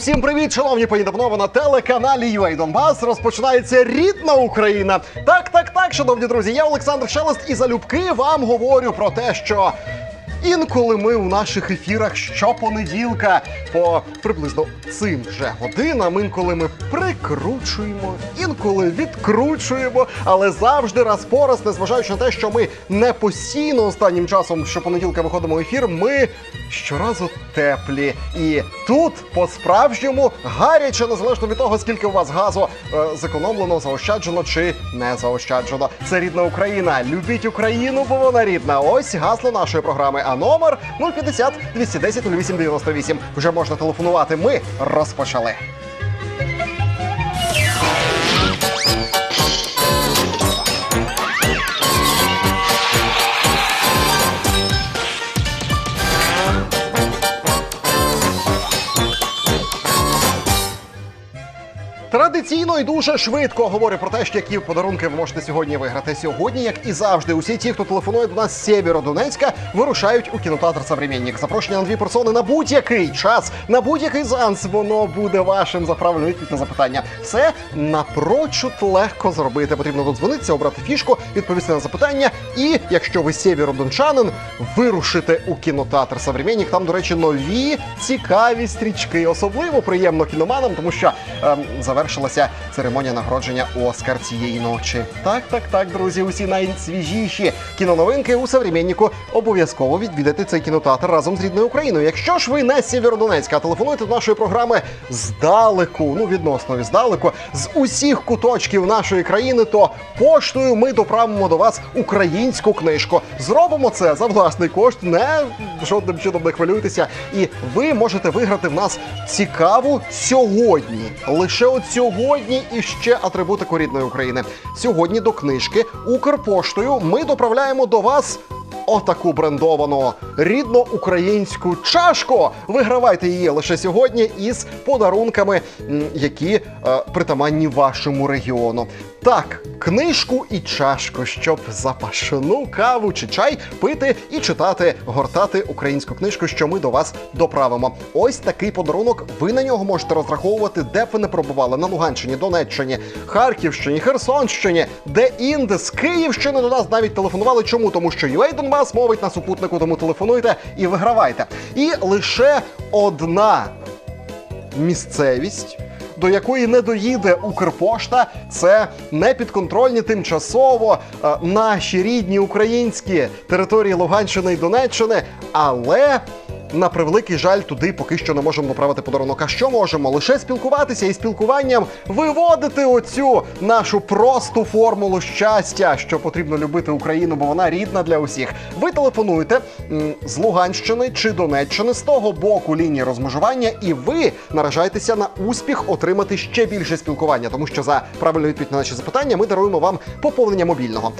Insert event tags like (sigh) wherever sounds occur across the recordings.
Усім привіт, шановні пані на телеканалі UA Донбас розпочинається рідна Україна. Так, так, так, шановні друзі, я Олександр Шелест і залюбки вам говорю про те, що. Інколи ми у наших ефірах щопонеділка по приблизно цим же годинам, інколи ми прикручуємо, інколи відкручуємо, але завжди раз по раз, незважаючи на те, що ми не постійно останнім часом щопонеділка виходимо в ефір, ми щоразу теплі. І тут по-справжньому гаряче, незалежно від того, скільки у вас газу е, зекономлено, заощаджено чи не заощаджено. Це рідна Україна. Любіть Україну, бо вона рідна. Ось гасло нашої програми. А номер 050 210 0898. Вже можна телефонувати. Ми розпочали. Традиційно і дуже швидко говорю про те, що які подарунки ви можете сьогодні виграти. Сьогодні, як і завжди, усі ті, хто телефонує до нас з Сєвєродонецька, вирушають у кінотеатр Современник. Запрошення на дві персони на будь-який час, на будь-який занс. Воно буде вашим за правильну відповідь на запитання. Все напрочуд легко зробити. Потрібно додзвонитися, обрати фішку, відповісти на запитання. І якщо ви сєвєродончанин, вирушите у кінотеатр Современник. Там, до речі, нові цікаві стрічки. Особливо приємно кіноманам, тому що ем, завершилася церемонія нагородження Оскар цієї ночі. Так, так, так, друзі, усі найсвіжіші кіноновинки у Современнику. Обов'язково відвідати цей кінотеатр разом з рідною Україною. Якщо ж ви не з Сєвєродонецька, а телефонуєте до нашої програми здалеку, ну відносно здалеку, з усіх куточків нашої країни, то поштою ми доправимо до вас українську книжку. Зробимо це за власний кошт, не жодним чином не хвилюйтеся. І ви можете виграти в нас цікаву сьогодні. Лише от сьогодні і ще атрибутику рідної України. Сьогодні до книжки Укрпоштою ми доправляємо до вас. Отаку брендовану рідно українську чашку. Вигравайте її лише сьогодні із подарунками, які е, притаманні вашому регіону. Так, книжку і чашку, щоб запашну каву чи чай пити і читати, гортати українську книжку, що ми до вас доправимо. Ось такий подарунок. Ви на нього можете розраховувати, де б ви не пробували на Луганщині, Донеччині, Харківщині, Херсонщині, де інде з Київщини до нас навіть телефонували. Чому? Тому що UA Донбас мовить на супутнику, тому телефонуйте і вигравайте. І лише одна місцевість. До якої не доїде Укрпошта, це непідконтрольні тимчасово е, наші рідні українські території Луганщини і Донеччини, але на превеликий жаль, туди поки що не можемо доправити подарунок. А що можемо? Лише спілкуватися і спілкуванням виводити оцю нашу просту формулу щастя, що потрібно любити Україну, бо вона рідна для усіх. Ви телефонуєте з Луганщини чи Донеччини з того боку лінії розмежування, і ви наражаєтеся на успіх отримати ще більше спілкування, тому що за правильну відповідь на наші запитання ми даруємо вам поповнення мобільного.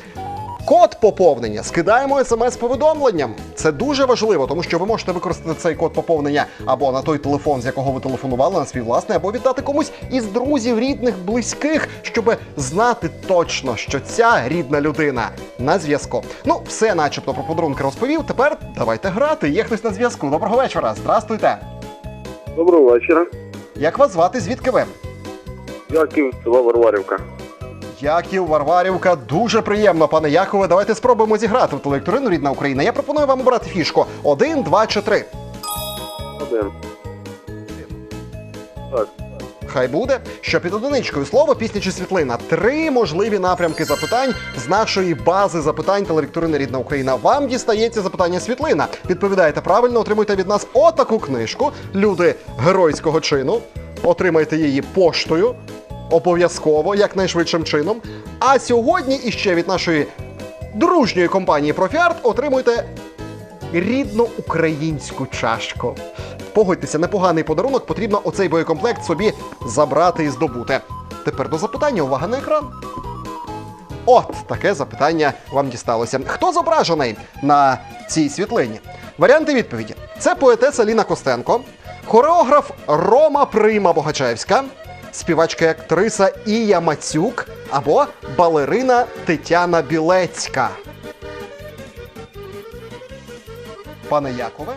Код поповнення скидаємо смс-повідомленням. Це дуже важливо, тому що ви можете використати цей код поповнення або на той телефон, з якого ви телефонували, на свій власний, або віддати комусь із друзів, рідних, близьких, щоб знати точно, що ця рідна людина на зв'язку. Ну, все, начебто, про подарунки розповів. Тепер давайте грати. Є хтось на зв'язку. Доброго вечора. Здрастуйте. Доброго вечора. Як вас звати? Звідки ви? Яків, село Варварівка. Яків Варварівка, дуже приємно, пане Якове. Давайте спробуємо зіграти в ту вікторину рідна Україна. Я пропоную вам обрати фішку: один, два чи три. Один. Так. Хай буде, що під одиничкою слово, пісня чи світлина. Три можливі напрямки запитань з нашої бази запитань телевікторини Рідна Україна. Вам дістається запитання світлина. Відповідаєте правильно, отримуєте від нас отаку книжку. Люди геройського чину. Отримайте її поштою. Обов'язково, якнайшвидшим чином. А сьогодні іще від нашої дружньої компанії Профіарт отримуєте рідну українську чашку. Погодьтеся, непоганий подарунок, потрібно оцей боєкомплект собі забрати і здобути. Тепер до запитання, увага на екран. От таке запитання вам дісталося. Хто зображений на цій світлині? Варіанти відповіді: це поетеса Ліна Костенко, хореограф Рома Прима Богачевська, співачка і актриса Ія Мацюк або балерина Тетяна Білецька. Пане Якове,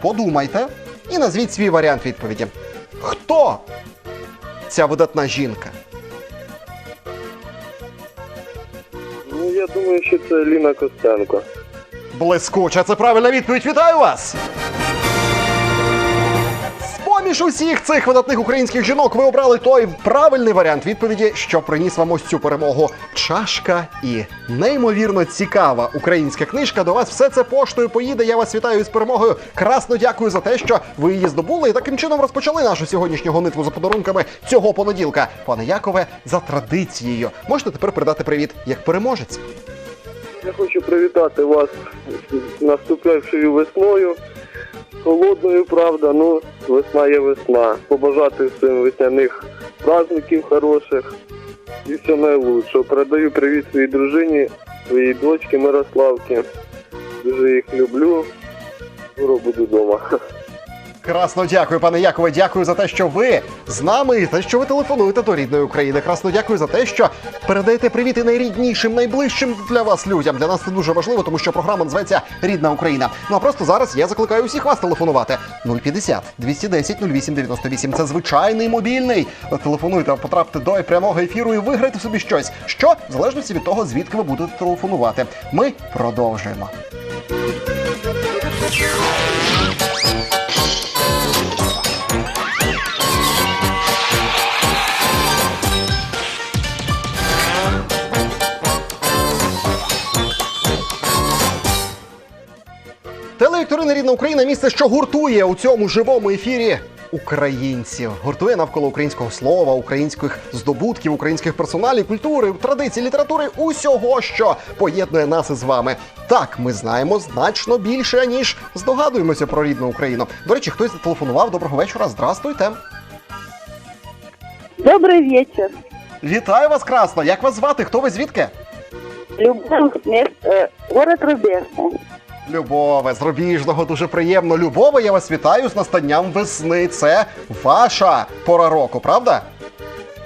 подумайте і назвіть свій варіант відповіді. Хто ця видатна жінка? Ну, я думаю, що це Ліна Костенко. Блискуча, це правильна відповідь. Вітаю вас! З-поміж усіх цих видатних українських жінок ви обрали той правильний варіант відповіді, що приніс вам ось цю перемогу. Чашка і неймовірно цікава українська книжка. До вас все це поштою поїде. Я вас вітаю з перемогою. Красно дякую за те, що ви її здобули і таким чином розпочали нашу сьогоднішню гонитву за подарунками цього понеділка. Пане Якове, за традицією можете тепер передати привіт як переможець. Я хочу привітати вас з наступаючою весною. Холодною, правда, ну, весна є весна. Побажати всім весняних праздників хороших і все найлучшого. Передаю привіт своїй дружині, своїй дочці Мирославці. Дуже їх люблю. Скоро буду вдома. Красно дякую, пане Якове. Дякую за те, що ви з нами і те, що ви телефонуєте до рідної України. Красно дякую за те, що передаєте привіти найріднішим, найближчим для вас людям. Для нас це дуже важливо, тому що програма називається Рідна Україна. Ну а просто зараз я закликаю усіх вас телефонувати 050 210 0898. Це звичайний мобільний. Телефонуйте, потрапте до прямого ефіру і виграйте собі щось. Що в залежності від того, звідки ви будете телефонувати. Ми продовжуємо. Телевікторина Рідна Україна місце, що гуртує у цьому живому ефірі українців. Гуртує навколо українського слова, українських здобутків, українських персоналів, культури, традицій, літератури, усього, що поєднує нас із вами. Так, ми знаємо значно більше, ніж здогадуємося про рідну Україну. До речі, хтось зателефонував. Доброго вечора. Здрастуйте. Добрый вечер. Вітаю вас, красно. Як вас звати? Хто ви звідки? Любовь, мест, э, город Рубежный. Любове, з Рубіжного дуже приємно. Любове, я вас вітаю з настанням весни. Це ваша пора року, правда?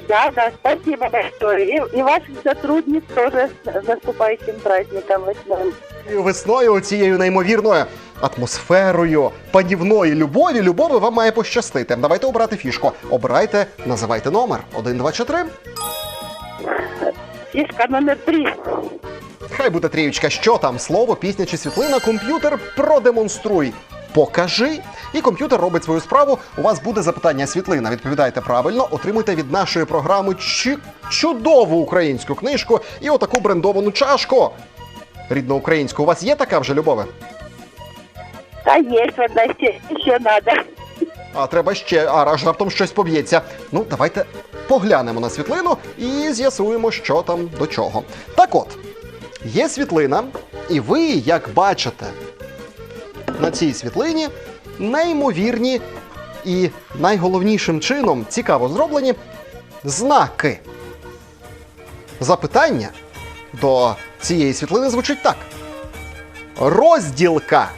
Да, да, спасибо большое. И, и ваших сотрудниц тоже с наступающим праздником весной. І Весною цією неймовірною атмосферою панівної любові. Любові вам має пощастити. Давайте обрати фішку. Обирайте, називайте номер. Один, два чи три. Фишка номер три. Хай буде трієчка. Що там? Слово, пісня чи світлина? Комп'ютер продемонструй. Покажи, і комп'ютер робить свою справу. У вас буде запитання світлина. Відповідаєте правильно, отримуйте від нашої програми чи- чудову українську книжку і отаку брендовану чашку. Рідно українську. У вас є така вже любове? Да есть одна еще, еще надо. А треба ще, а аж раптом щось поб'ється. Ну, давайте поглянемо на світлину і з'ясуємо, що там до чого. Так от, є світлина, і ви, як бачите, на цій світлині неймовірні і найголовнішим чином цікаво зроблені знаки. Запитання до цієї світлини звучить так: розділка.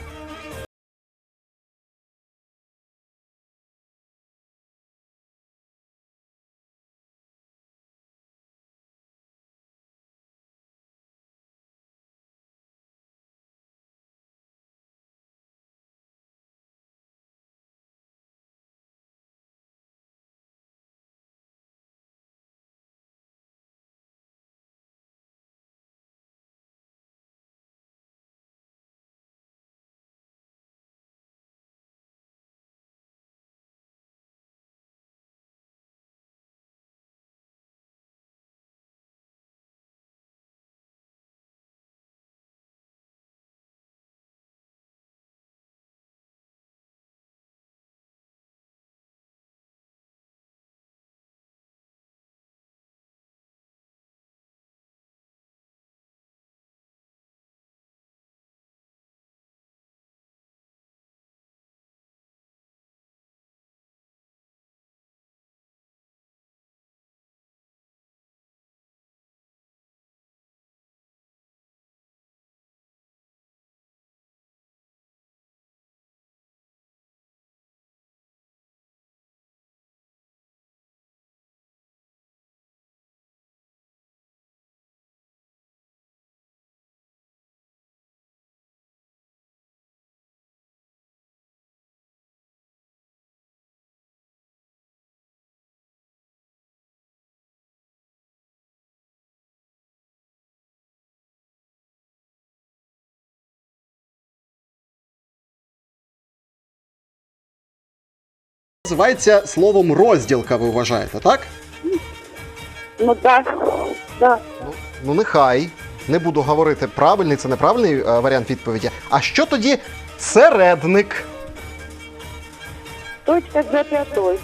Називається словом розділка, ви вважаєте, так? Ну так, да. Ну, ну нехай. Не буду говорити правильний, це неправильний е, варіант відповіді. А що тоді середник? Точка за запятой.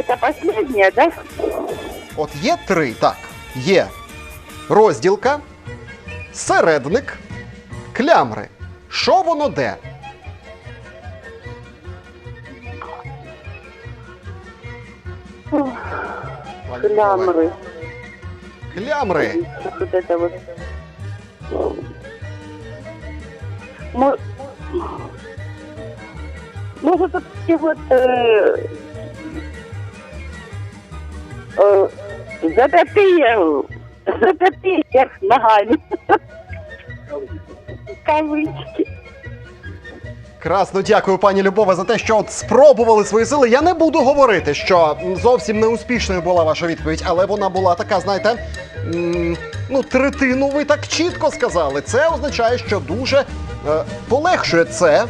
Это последняя, да? От є три, так. Є розділка, середник, клямри. Що воно де? Пані Миколе. Клямры. Клямри. Вот это вот. Мо- Может, вот такие вот э, э, запятые, запятые вверх ногами. Кавычки. Красно дякую, пані Любова, за те, що от спробували свої сили. Я не буду говорити, що м, зовсім неуспішною була ваша відповідь, але вона була така, знаєте, м, ну, третину ви так чітко сказали. Це означає, що дуже е, полегшує це.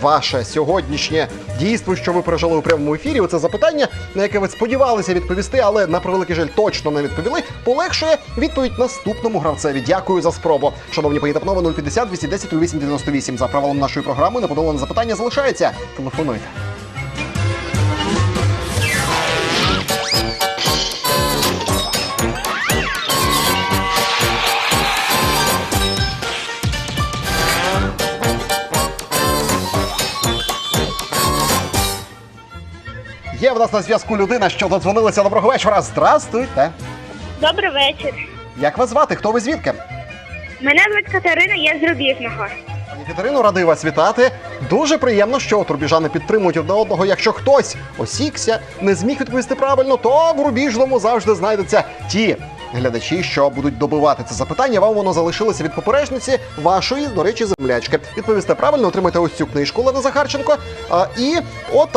Ваше сьогоднішнє дійство, що ви пережили у прямому ефірі, оце запитання, на яке ви сподівалися відповісти, але на превеликий жаль точно не відповіли. Полегшує відповідь наступному гравцеві. Дякую за спробу. Шановні пані та панове, 050 210 0898. За правилом нашої програми неподолане запитання залишається. Телефонуйте. Є в нас на зв'язку людина, що додзвонилася. Доброго вечора. Здрастуйте. Добрий вечір. Як вас звати? Хто ви звідки? Мене звуть Катерина, я з Рубіжного. Пані Катерину, радий вас вітати. Дуже приємно, що от рубіжани підтримують одне одного. Якщо хтось осікся, не зміг відповісти правильно, то в рубіжному завжди знайдуться ті глядачі, що будуть добивати це запитання. Вам воно залишилося від попережниці вашої, до речі, землячки. Відповісте правильно, отримайте ось цю книжку Лена Захарченко. А, і от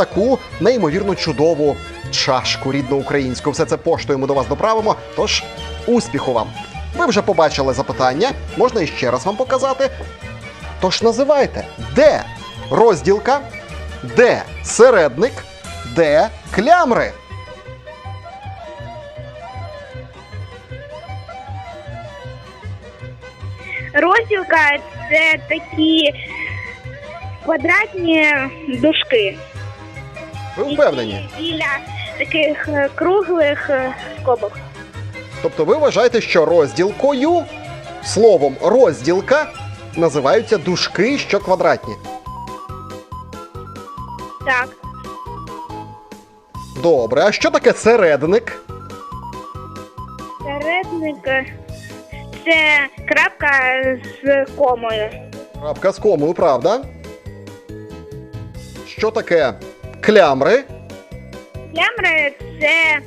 неймовірно чудову чашку рідну українську. Все це поштою ми до вас доправимо. Тож успіху вам! Ви вже побачили запитання, можна іще раз вам показати. Тож називайте, де розділка, де середник, де клямри. Розділка це такі квадратні дужки. Ви впевнені? які Біля таких е, круглих е, скобок. Тобто ви вважаєте, що розділкою, словом розділка, називаються дужки, що квадратні. Так. Добре, а що таке середник? Середник е, це крапка з комою. Крапка з комою, правда? Що таке клямри? Лямри це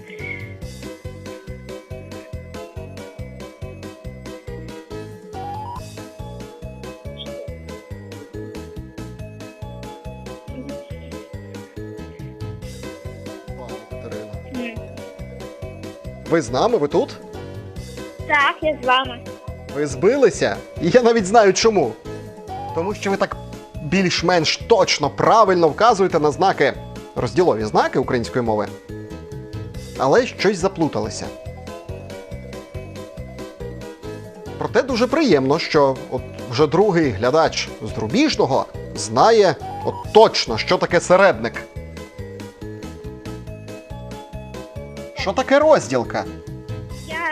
Ви з нами? Ви тут? Так, я з вами. Ви збилися? І я навіть знаю чому. Тому що ви так більш-менш точно правильно вказуєте на знаки, розділові знаки української мови. Але щось заплуталися. Проте дуже приємно, що от вже другий глядач з Друбіжного знає от точно, що таке середник. Що таке розділка?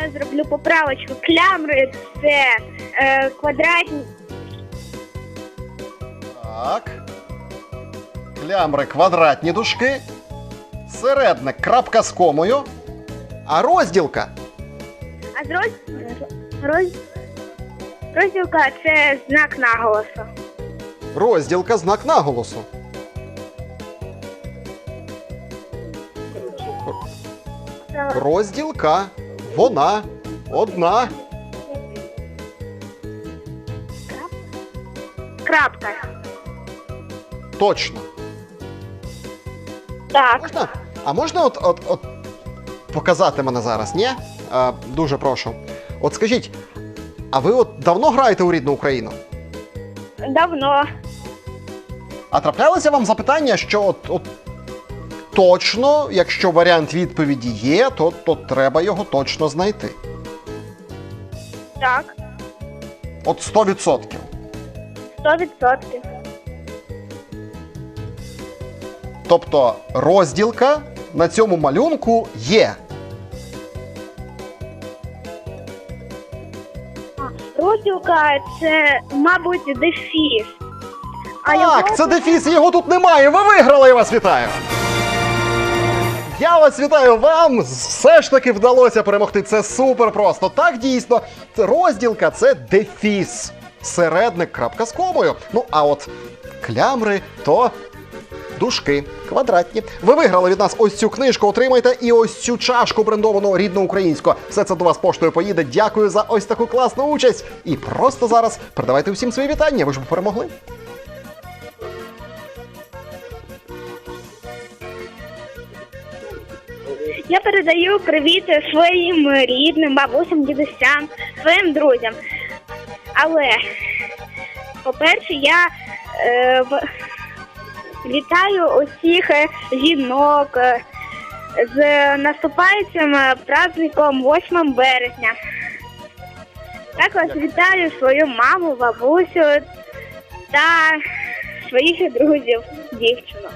Я зроблю поправочку. Клямри це е, квадратні. Так. Клямри квадратні дужки. Середник крапка з комою. А розділка? А з роз... роз... розділка це знак наголосу. Розділка знак наголосу. Розділка. Вона. Одна. Крапка. Точно. Так. Можна? А можна от, от, от показати мене зараз, ні? А, дуже прошу. От скажіть, а ви от давно граєте у рідну Україну? Давно. А траплялося вам запитання, що от, от точно, якщо варіант відповіді є, то, то треба його точно знайти. Так. От 100%. Сто відсотків. Тобто розділка на цьому малюнку є. Розділка це, мабуть, дефіс. А так, його це дефіс, його тут немає. Ви виграли, я вас вітаю. Я вас вітаю вам. Все ж таки вдалося перемогти. Це супер просто. Так дійсно. Розділка це дефіс. Середник крапка з комою. Ну а от клямри то дужки квадратні. Ви виграли від нас ось цю книжку. Отримайте і ось цю чашку брендовану рідно українську. Все це до вас поштою поїде. Дякую за ось таку класну участь. І просто зараз передавайте усім свої вітання. Ви ж перемогли. Я передаю привіт своїм рідним, бабусям, дідусям, своїм друзям. Але, по-перше, я е, в... вітаю усіх жінок е, з наступаючим праздником 8 березня. Також вітаю свою маму, бабусю та своїх друзів, дівчину.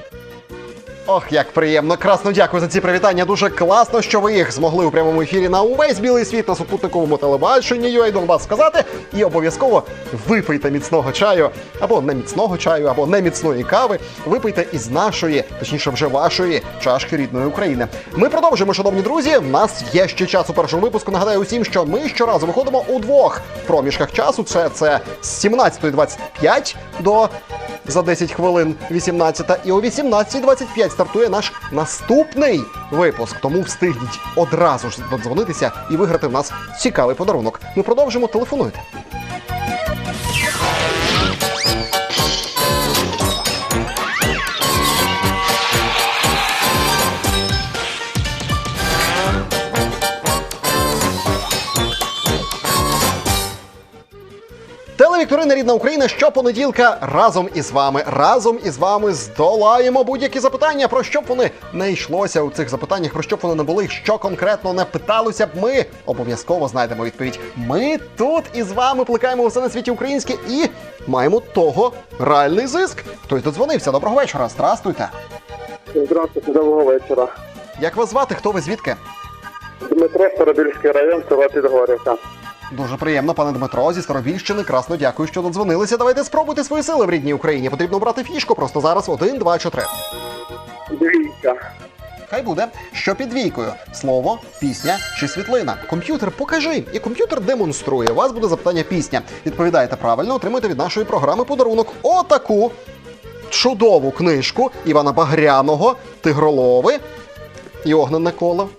Ох, як приємно. Красно дякую за ці привітання. Дуже класно, що ви їх змогли у прямому ефірі на увесь білий світ на супутниковому телебаченні UA Донбас сказати. І обов'язково випийте міцного чаю, або не міцного чаю, або не міцної кави. Випийте із нашої, точніше, вже вашої чашки рідної України. Ми продовжуємо, шановні друзі. У нас є ще час у першому випуску. Нагадаю усім, що ми щоразу виходимо у двох проміжках часу. Це, це з 17.25 до за 10 хвилин 18 і о 18.25 стартує наш наступний випуск. Тому встигніть одразу ж додзвонитися і виграти в нас цікавий подарунок. Ми продовжимо телефонуйте. Телевікторина Рідна Україна щопонеділка разом із вами. Разом із вами здолаємо будь-які запитання. Про що б вони не йшлося у цих запитаннях, про що б вони не були, що конкретно не питалося б. Ми обов'язково знайдемо відповідь. Ми тут із вами плекаємо усе на світі українське і маємо того реальний зиск. Хтось додзвонився. Доброго вечора. Здрастуйте. Здравствуйте, доброго вечора. Як вас звати? Хто ви звідки? Дмитро Старобільський район, села Підгорівка. Дуже приємно, пане Дмитро, зі Старобільщини. Красно дякую, що додзвонилися. Давайте спробуйте свої сили в рідній Україні. Потрібно брати фішку просто зараз. Один, два, чи три. Двійка. Хай буде, що під двійкою слово, пісня чи світлина. Комп'ютер покажи, і комп'ютер демонструє. У вас буде запитання пісня. Відповідаєте правильно, отримуєте від нашої програми подарунок. Отаку чудову книжку Івана Багряного Тигролови і огненне коло.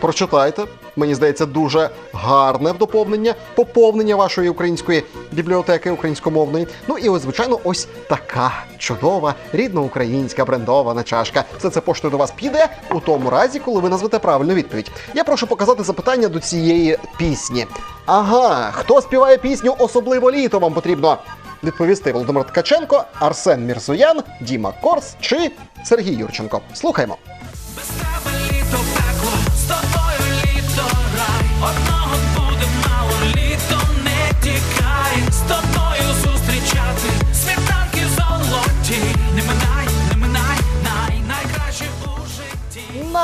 Прочитайте. Мені здається, дуже гарне доповнення, поповнення вашої української бібліотеки українськомовної. Ну і ось, звичайно, ось така чудова рідноукраїнська брендована чашка. Все це поштою до вас піде у тому разі, коли ви назвете правильну відповідь. Я прошу показати запитання до цієї пісні. Ага, хто співає пісню особливо літо? Вам потрібно відповісти Володимир Ткаченко, Арсен Мірзоян, Діма Корс чи Сергій Юрченко. Слухаймо.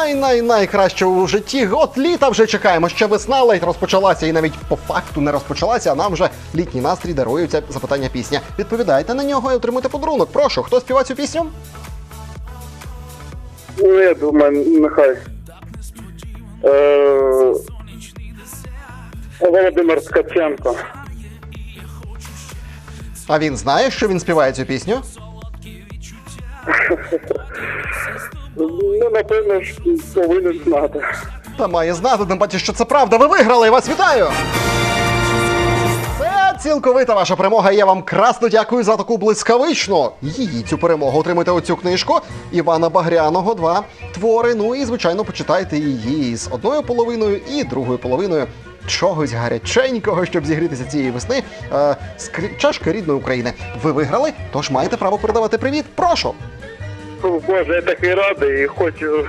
Житті. Най-най найкраще у житті. От літа вже чекаємо. Ще весна ледь розпочалася, і навіть по факту не розпочалася. А нам вже літній настрій дарується запитання пісня. Відповідайте на нього і отримуйте подарунок. Прошу, хто співає цю пісню? Ну, я думаю, нехай. Е, Володимир Ткаченко. А він знає, що він співає цю пісню? (laughs) Ну, напевно, ж повинен знати. Та має знати, тим паче, що це правда. Ви виграли! Я вас вітаю! Цілковита ваша перемога. Я вам красно дякую за таку блискавичну. Її цю перемогу отримуйте оцю книжку Івана Багряного. Два твори. Ну і звичайно почитайте її з одною половиною і другою половиною. Чогось гаряченького, щоб зігрітися цієї весни. Е, з чашки рідної України. Ви виграли, тож маєте право передавати привіт. Прошу. Боже, я такий радий і хочу.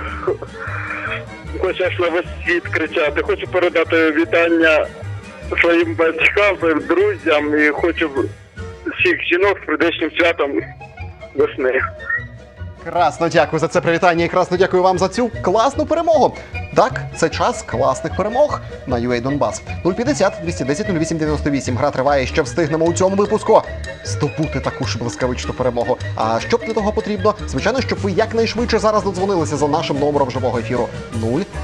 Хочу аж на весь світ кричати. Хочу передати вітання своїм батькам, своїм друзям і хочу всіх жінок з прийдешнім святом весни. Красно дякую за це привітання і красно дякую вам за цю класну перемогу. Так, це час класних перемог на UA Донбас. 050 210 08 98. Гра триває, ще встигнемо у цьому випуску здобути таку ж блискавичну перемогу. А що б для того потрібно? Звичайно, щоб ви якнайшвидше зараз додзвонилися за нашим номером живого ефіру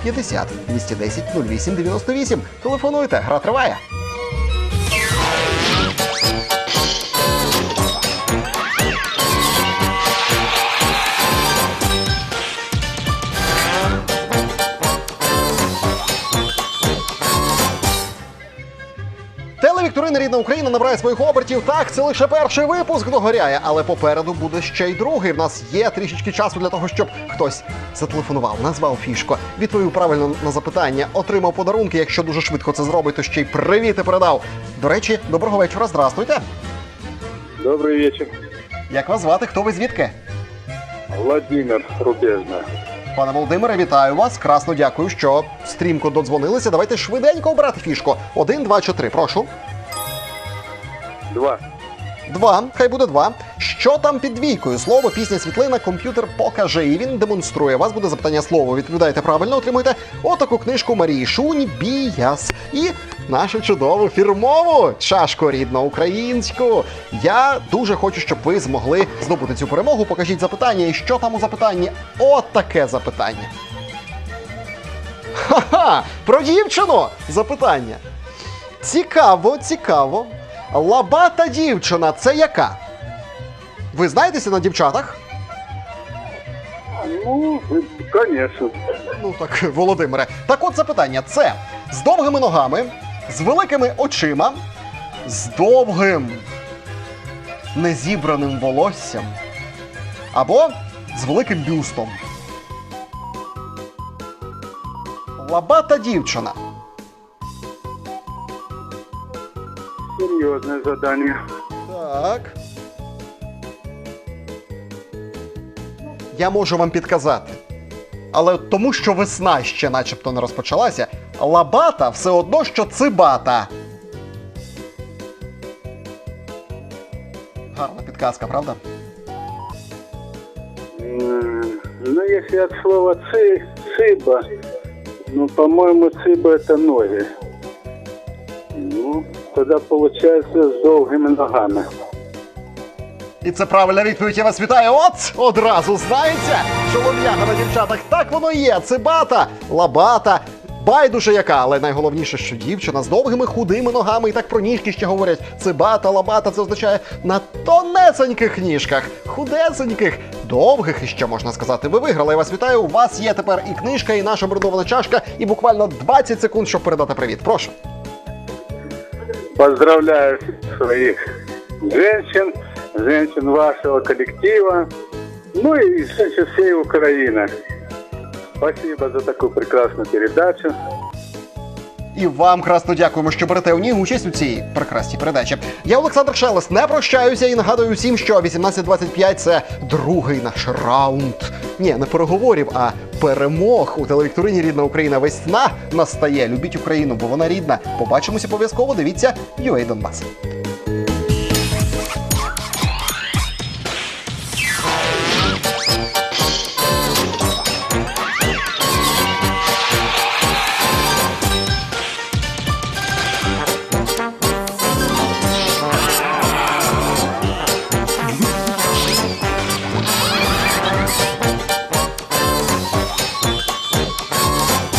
050 210 08 98. Телефонуйте, гра триває. Телевікторина Рідна Україна набирає своїх обертів. Так, це лише перший випуск догоряє, але попереду буде ще й другий. В нас є трішечки часу для того, щоб хтось зателефонував, назвав фішку, відповів правильно на запитання, отримав подарунки. Якщо дуже швидко це зробить, то ще й привіти передав. До речі, доброго вечора. Здрастуйте. Добрий вечір. Як вас звати? Хто ви звідки? Владимир Рубежна. Пане Володимире, вітаю вас. Красно дякую, що стрімко додзвонилися. Давайте швиденько обрати фішку. Один, два чи три. Прошу. Два. Два, хай буде два. Що там під двійкою? Слово, пісня, світлина, комп'ютер покаже. І він демонструє. Вас буде запитання слово. Відповідаєте правильно, отримуєте отаку книжку Марії Шунь Біяс. І нашу чудову фірмову чашку рідну українську. Я дуже хочу, щоб ви змогли здобути цю перемогу. Покажіть запитання. І що там у запитанні? От таке запитання. Ха-ха! Про дівчину запитання. Цікаво, цікаво. Лабата дівчина це яка? Ви знаєтеся на дівчатах? Ну, звісно. Ну так, Володимире. Так от запитання: це з довгими ногами, з великими очима, з довгим незібраним волоссям або з великим бюстом. Лабата дівчина. Серйозне завдання. Так. Я можу вам підказати. Але тому, що весна ще начебто не розпочалася, лабата все одно, що цибата. Гарна підказка, правда? М, Ну, если от слова ци, цыба, ну, по-моему, цыба это ноги. Тогда получается с долгими ногами. І це правильна відповідь. Я вас вітаю. От одразу знається, чолов'яга на дівчатах. Так воно є. Цибата, лабата. Байдуже яка, але найголовніше, що дівчина з довгими худими ногами, і так про ніжки ще говорять. Цибата, лабата, це означає на тонесеньких ніжках, худесеньких, довгих і ще можна сказати. Ви виграли. Я вас вітаю. У вас є тепер і книжка, і наша брендована чашка, і буквально 20 секунд, щоб передати привіт. Прошу. Поздравляю своих женщин, женщин вашего коллектива, ну и женщин всей Украины. Спасибо за такую прекрасную передачу. І вам красно дякуємо, що берете у ній участь у цій прекрасній передачі. Я Олександр Шелес, не прощаюся і нагадую всім, що 18.25 – це другий наш раунд. Ні, не переговорів, а перемог у телевікторині Рідна Україна. Весна настає. Любіть Україну, бо вона рідна. Побачимося обов'язково. Дивіться UA Донбас.